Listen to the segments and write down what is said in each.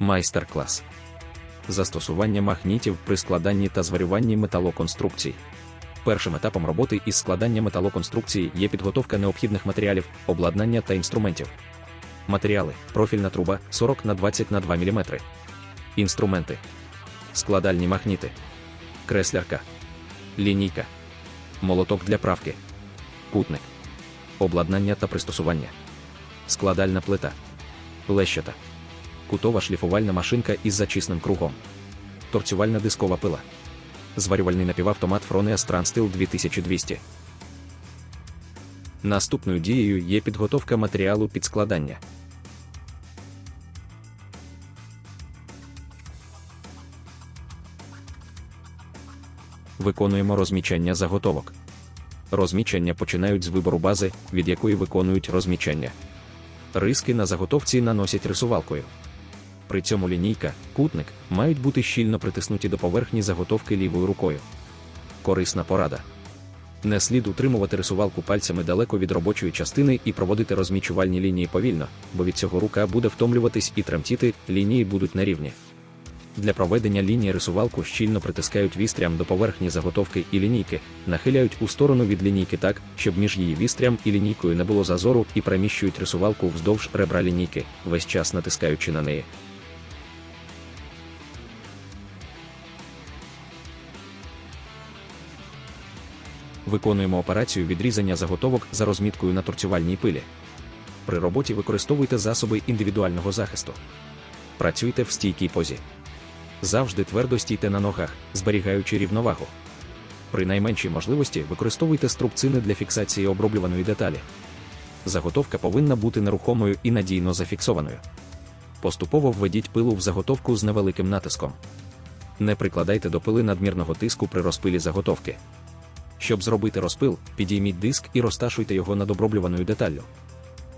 Майстер-клас. Застосування магнітів при складанні та зварюванні металоконструкцій. Першим етапом роботи із складання металоконструкції є підготовка необхідних матеріалів, обладнання та інструментів. Матеріали: профільна труба 40 на 20 на 2 мм. Інструменти: складальні магніти, креслярка, лінійка, молоток для правки, кутник, обладнання та пристосування, складальна плита, лещата, кутова шліфувальна машинка із зачисним кругом, торцювальна дискова пила, зварювальний напівавтомат Froneas Transtil 2200. Наступною дією є підготовка матеріалу під складання. Виконуємо розмічання заготовок. Розмічання починають з вибору бази, від якої виконують розмічання. Риски на заготовці наносять рисувалкою. При цьому лінійка, кутник мають бути щільно притиснуті до поверхні заготовки лівою рукою. Корисна порада. Не слід утримувати рисувалку пальцями далеко від робочої частини і проводити розмічувальні лінії повільно, бо від цього рука буде втомлюватись і тремтіти, лінії будуть нерівні. Для проведення лінії рисувалку щільно притискають вістрям до поверхні заготовки і лінійки, нахиляють у сторону від лінійки так, щоб між її вістрям і лінійкою не було зазору і переміщують рисувалку вздовж ребра лінійки, весь час натискаючи на неї. Виконуємо операцію відрізання заготовок за розміткою на торцювальній пилі. При роботі використовуйте засоби індивідуального захисту. Працюйте в стійкій позі. Завжди твердо стійте на ногах, зберігаючи рівновагу. При найменшій можливості використовуйте струбцини для фіксації оброблюваної деталі. Заготовка повинна бути нерухомою і надійно зафіксованою. Поступово введіть пилу в заготовку з невеликим натиском. Не прикладайте до пили надмірного тиску при розпилі заготовки. Щоб зробити розпил, підійміть диск і розташуйте його над оброблюваною деталлю.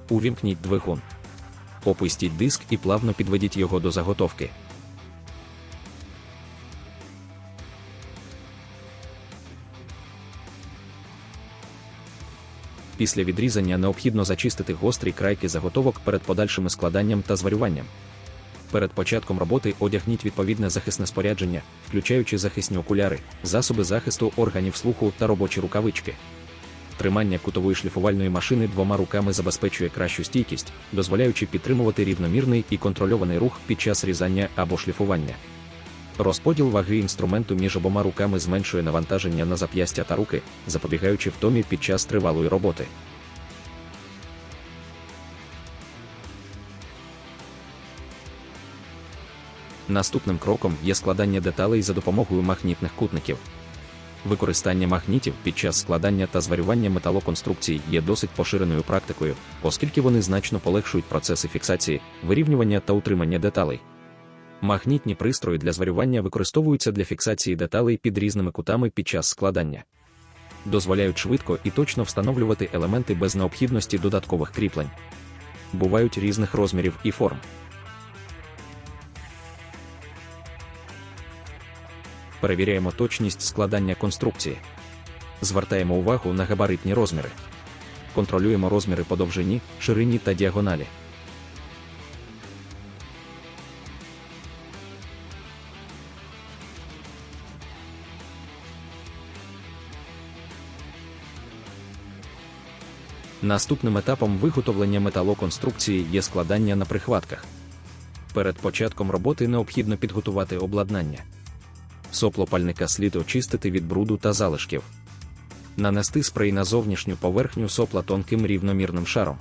Увімкніть двигун. Опустіть диск і плавно підведіть його до заготовки. Після відрізання необхідно зачистити гострі крайки заготовок перед подальшим складанням та зварюванням. Перед початком роботи одягніть відповідне захисне спорядження, включаючи захисні окуляри, засоби захисту органів слуху та робочі рукавички. Тримання кутової шліфувальної машини двома руками забезпечує кращу стійкість, дозволяючи підтримувати рівномірний і контрольований рух під час різання або шліфування. Розподіл ваги інструменту між обома руками зменшує навантаження на зап'ястя та руки, запобігаючи втомі під час тривалої роботи. Наступним кроком є складання деталей за допомогою магнітних кутників. Використання магнітів під час складання та зварювання металоконструкцій є досить поширеною практикою, оскільки вони значно полегшують процеси фіксації, вирівнювання та утримання деталей. Магнітні пристрої для зварювання використовуються для фіксації деталей під різними кутами під час складання. Дозволяють швидко і точно встановлювати елементи без необхідності додаткових кріплень. Бувають різних розмірів і форм. Перевіряємо точність складання конструкції. Звертаємо увагу на габаритні розміри. Контролюємо розміри по довжині, ширині та діагоналі. Наступним етапом виготовлення металоконструкції є складання на прихватках. Перед початком роботи необхідно підготувати обладнання. Сопло пальника слід очистити від бруду та залишків. Нанести спрей на зовнішню поверхню сопла тонким рівномірним шаром.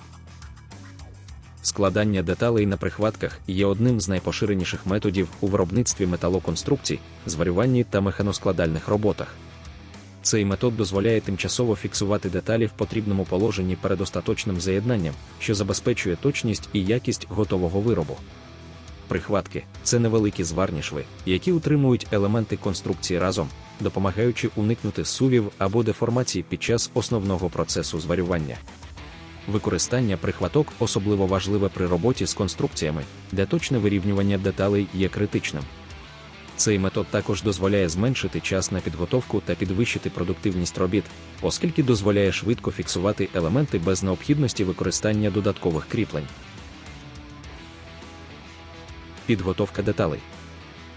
Складання деталей на прихватках є одним з найпоширеніших методів у виробництві металоконструкцій, зварюванні та механоскладальних роботах. Цей метод дозволяє тимчасово фіксувати деталі в потрібному положенні перед остаточним заєднанням, що забезпечує точність і якість готового виробу. Прихватки це невеликі зварні шви, які утримують елементи конструкції разом, допомагаючи уникнути сувів або деформацій під час основного процесу зварювання. Використання прихваток особливо важливе при роботі з конструкціями, де точне вирівнювання деталей є критичним. Цей метод також дозволяє зменшити час на підготовку та підвищити продуктивність робіт, оскільки дозволяє швидко фіксувати елементи без необхідності використання додаткових кріплень. Підготовка деталей.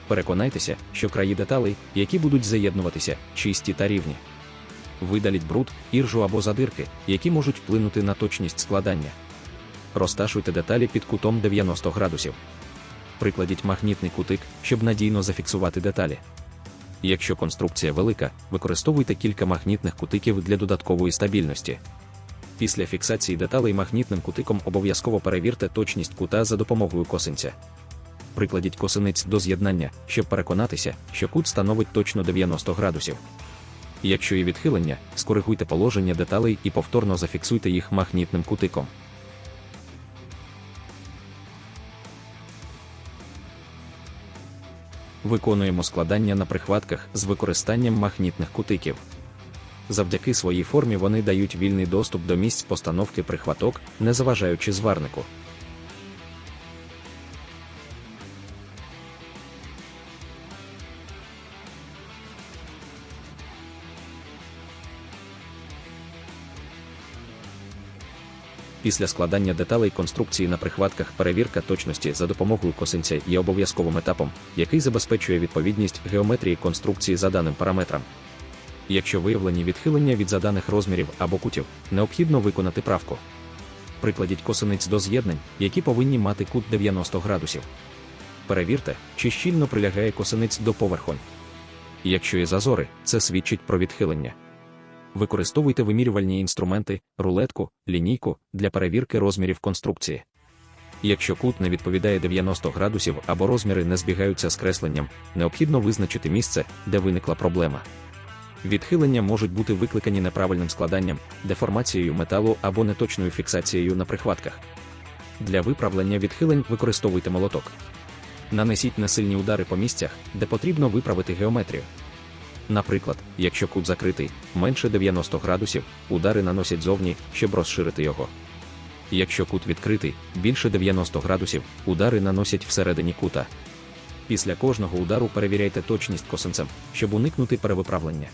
Переконайтеся, що краї деталей, які будуть заєднуватися, чисті та рівні. Видаліть бруд, іржу або задирки, які можуть вплинути на точність складання. Розташуйте деталі під кутом 90 градусів. Прикладіть магнітний кутик, щоб надійно зафіксувати деталі. Якщо конструкція велика, використовуйте кілька магнітних кутиків для додаткової стабільності. Після фіксації деталей магнітним кутиком обов'язково перевірте точність кута за допомогою косинця. Прикладіть косинець до з'єднання, щоб переконатися, що кут становить точно 90 градусів. Якщо є відхилення, скоригуйте положення деталей і повторно зафіксуйте їх магнітним кутиком. Виконуємо складання на прихватках з використанням магнітних кутиків. Завдяки своїй формі вони дають вільний доступ до місць постановки прихваток, не заважаючи зварнику. Після складання деталей конструкції на прихватках перевірка точності за допомогою косинця є обов'язковим етапом, який забезпечує відповідність геометрії конструкції за даним параметрам. Якщо виявлені відхилення від заданих розмірів або кутів, необхідно виконати правку. Прикладіть косинець до з'єднань, які повинні мати кут 90 градусів. Перевірте, чи щільно прилягає косинець до поверхонь. Якщо є зазори, це свідчить про відхилення. Використовуйте вимірювальні інструменти, рулетку, лінійку для перевірки розмірів конструкції. Якщо кут не відповідає 90 градусів або розміри не збігаються з кресленням, необхідно визначити місце, де виникла проблема. Відхилення можуть бути викликані неправильним складанням, деформацією металу або неточною фіксацією на прихватках. Для виправлення відхилень використовуйте молоток. Нанесіть несильні удари по місцях, де потрібно виправити геометрію. Наприклад, якщо кут закритий менше 90 градусів, удари наносять зовні, щоб розширити його. Якщо кут відкритий більше 90 градусів, удари наносять всередині кута. Після кожного удару перевіряйте точність косинцем, щоб уникнути перевиправлення.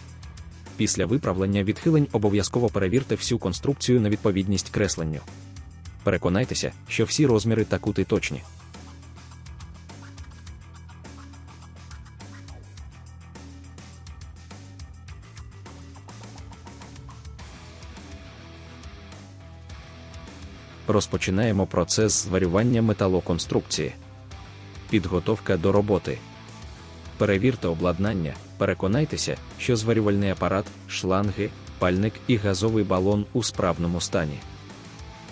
Після виправлення відхилень обов'язково перевірте всю конструкцію на відповідність кресленню. Переконайтеся, що всі розміри та кути точні. Розпочинаємо процес зварювання металоконструкції. Підготовка до роботи. Перевірте обладнання, переконайтеся, що зварювальний апарат, шланги, пальник і газовий балон у справному стані.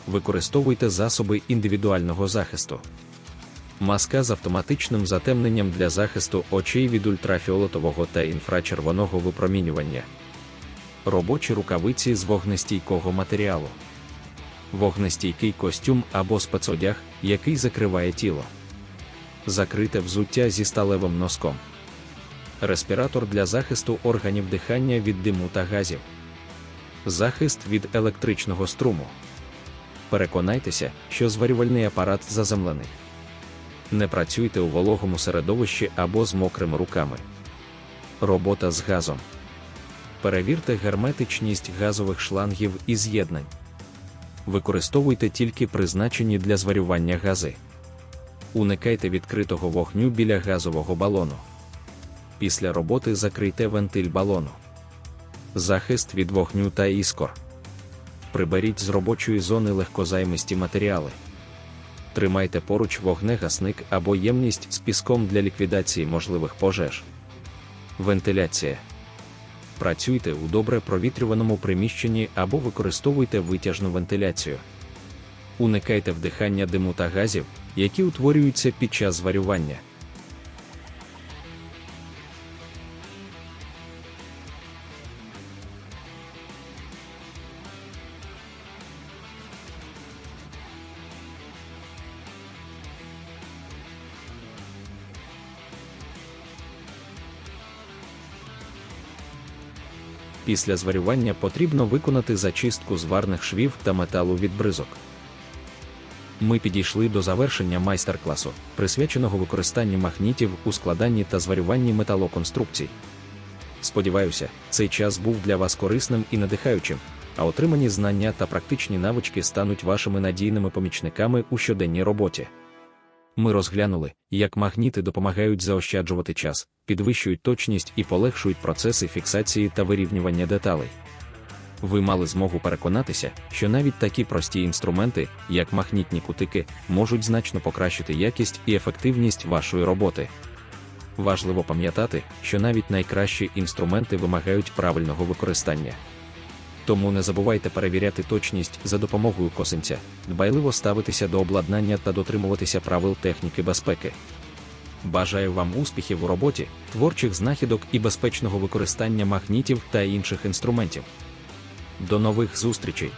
Використовуйте засоби індивідуального захисту. Маска з автоматичним затемненням для захисту очей від ультрафіолетового та інфрачервоного випромінювання. Робочі рукавиці з вогнестійкого матеріалу. Вогнестійкий костюм або спецодяг, який закриває тіло. Закрите взуття зі сталевим носком. Респіратор для захисту органів дихання від диму та газів. Захист від електричного струму. Переконайтеся, що зварювальний апарат заземлений. Не працюйте у вологому середовищі або з мокрими руками. Робота з газом. Перевірте герметичність газових шлангів і з'єднань. Використовуйте тільки призначені для зварювання гази. Уникайте відкритого вогню біля газового балону. Після роботи закрийте вентиль балону. Захист від вогню та іскор. Приберіть з робочої зони легкозаймисті матеріали. Тримайте поруч вогнегасник або ємність з піском для ліквідації можливих пожеж. Вентиляція. Працюйте у добре провітрюваному приміщенні або використовуйте витяжну вентиляцію. Уникайте вдихання диму та газів, які утворюються під час зварювання. Після зварювання потрібно виконати зачистку зварних швів та металу від бризок. Ми підійшли до завершення майстер-класу, присвяченого використанню магнітів у складанні та зварюванні металоконструкцій. Сподіваюся, цей час був для вас корисним і надихаючим, а отримані знання та практичні навички стануть вашими надійними помічниками у щоденній роботі. Ми розглянули, як магніти допомагають заощаджувати час, підвищують точність і полегшують процеси фіксації та вирівнювання деталей. Ви мали змогу переконатися, що навіть такі прості інструменти, як магнітні кутики, можуть значно покращити якість і ефективність вашої роботи. Важливо пам'ятати, що навіть найкращі інструменти вимагають правильного використання. Тому не забувайте перевіряти точність за допомогою косинця, дбайливо ставитися до обладнання та дотримуватися правил техніки безпеки. Бажаю вам успіхів у роботі, творчих знахідок і безпечного використання магнітів та інших інструментів. До нових зустрічей!